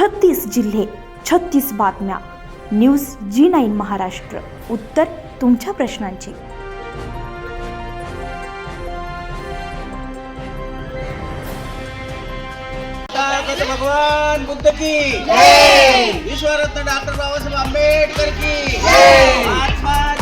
छत्तीस जिल्हे छत्तीस बातम्या. News G nine Maharashtra. उत्तर तुमच्या प्रश्नांची. भगवान बुद्ध की. विश्वरत्न डॉक्टर बाबासाहेब आंबेडकर की. महात्मा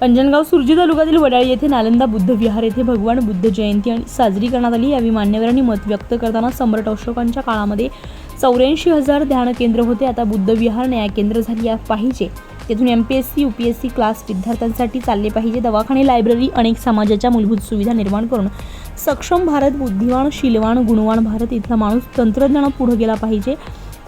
अंजनगाव सुरजी तालुक्यातील वडाळी येथे नालंदा बुद्ध विहार येथे भगवान बुद्ध जयंती आणि साजरी करण्यात आली. यावेळी मान्यवरांनी मत व्यक्त करताना सम्राट अशोकांच्या काळामध्ये चौऱ्याऐंशी हजार ध्यान केंद्र होते. आता बुद्ध विहार न्याय केंद्र झाली या पाहिजे. तेथून M P S C U P S C class विद्यार्थ्यांसाठी चालले पाहिजे. दवाखाने लायब्ररी अनेक समाजाच्या मूलभूत सुविधा निर्माण करून सक्षम भारत बुद्धिवान शिलवान गुणवान भारत इथला माणूस तंत्रज्ञानात पुढे गेला पाहिजे.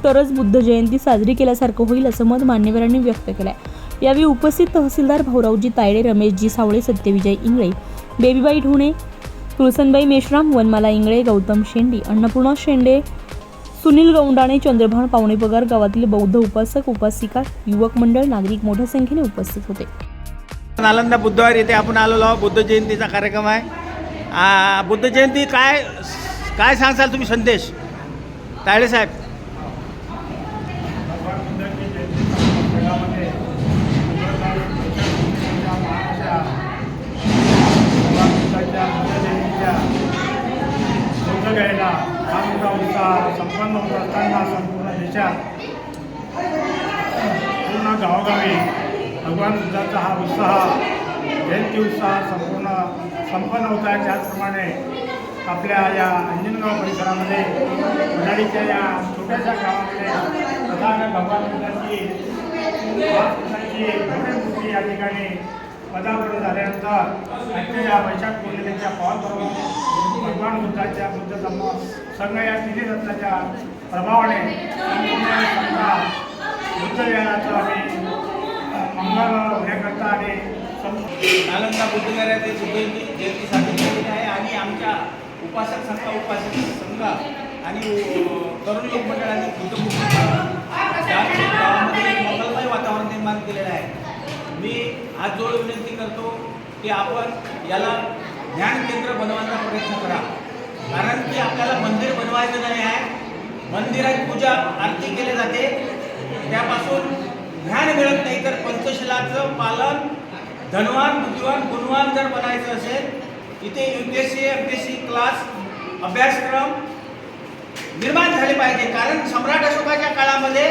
तरच बुद्ध जयंती साजरी केल्यासारखं होईल असं मत मान्यवरांनी व्यक्त केलं आहे यावेळी उपस्थित तहसीलदार भाऊरावजी तायडे रमेशजी सावळे सत्यविजय इंगळे बेबीबाई ढुणे तुळसनबाई मेश्राम वनमाला इंगळे गौतम शेंडी अन्नपूर्णा शेंडे सुनील गौंडाणे चंद्रभान पावणे पगार गावातील बौद्ध उपासक उपासिका युवक मंडळ नागरिक मोठ्या संख्येने उपस्थित होते. नालंदा बुधवार येथे आपण आलेलो आहोत. बुद्ध जयंतीचा कार्यक्रम आहे. बुद्ध जयंती काय काय सांगसाल तुम्ही? संदेश. तायडे साहेब. बुद्ध हा मोठा उत्साह संपन्न होत. असताना संपूर्ण देशात पूर्ण गावोगावी भगवान बुद्धाचा हा उत्साह जयंती उत्साह संपूर्ण संपन्न होत. आहे त्याचप्रमाणे आपल्या या अंजनगाव परिसरामध्ये वडाळीच्या या छोट्याशा गावामध्ये प्रधान भगवान बुद्धाची पाच या ठिकाणी पदावर झाल्यानंतर आजच्या या वैशाख पौर्णिमेच्या पावन भगवान बुद्धाच्या बुद्ध धम्म संघ या तिन्ही रत्नाच्या प्रभावाने बुद्ध विहाराचं आम्ही मंगळ हे करता आणि नालंदा बुद्धविहार येथे बुद्ध जयंती साजरी केलेली आहे आणि आमच्या उपासक संघ उपासक संघ आणि तरुण युवक मंडळाने बुद्ध मूर्ती त्या गावामध्ये मंगलमय वातावरण निर्माण केलेलं आहे. मी आज जोड विनंती करतो की आपण याला ज्ञान केंद्र बनवायचा प्रयत्न करा. कारण की आपल्याला मंदिर बनवायचं नाही आहे. मंदिरात पूजा आरती केली जाते. त्यापासून ज्ञान मिळत नाही तर पंचशिलाचं पालन धनवान बुद्धिवान गुणवान जर बनायचं असेल इथे U P S C P S C class अभ्यासक्रम निर्माण झाले पाहिजे. कारण सम्राट अशोकाच्या काळामध्ये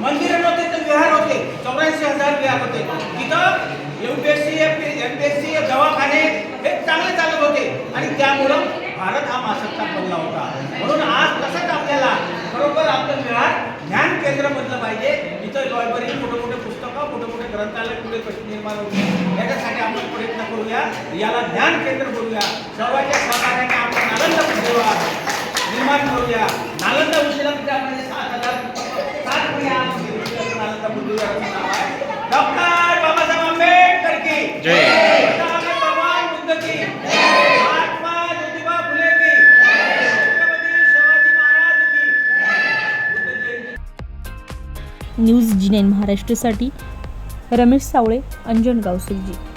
मंदिरं नव्हते तर विहार होते चौऱ्याऐंशी हजार विहार होते तिथं युपीएससी एमपीएससी दवाखाने हे चांगले चालत होते आणि त्यामुळं भारत हा महासत्ता बनला होता. म्हणून आज तसंच आपल्याला बरोबर आपलं विहार ज्ञान केंद्र बनलं पाहिजे. इथं लायब्ररी मोठे मोठे पुस्तकं मोठे मोठे ग्रंथालय पुढे कशी निर्माण होते याच्यासाठी आपण प्रयत्न करूया. याला ज्ञान केंद्र बोलूया. सर्वांच्या सहकार्याने आपण आनंद निर्माण करूया. न्यूज जी नाईन महाराष्ट्रासाठी रमेश सावळे अंजन सुरजी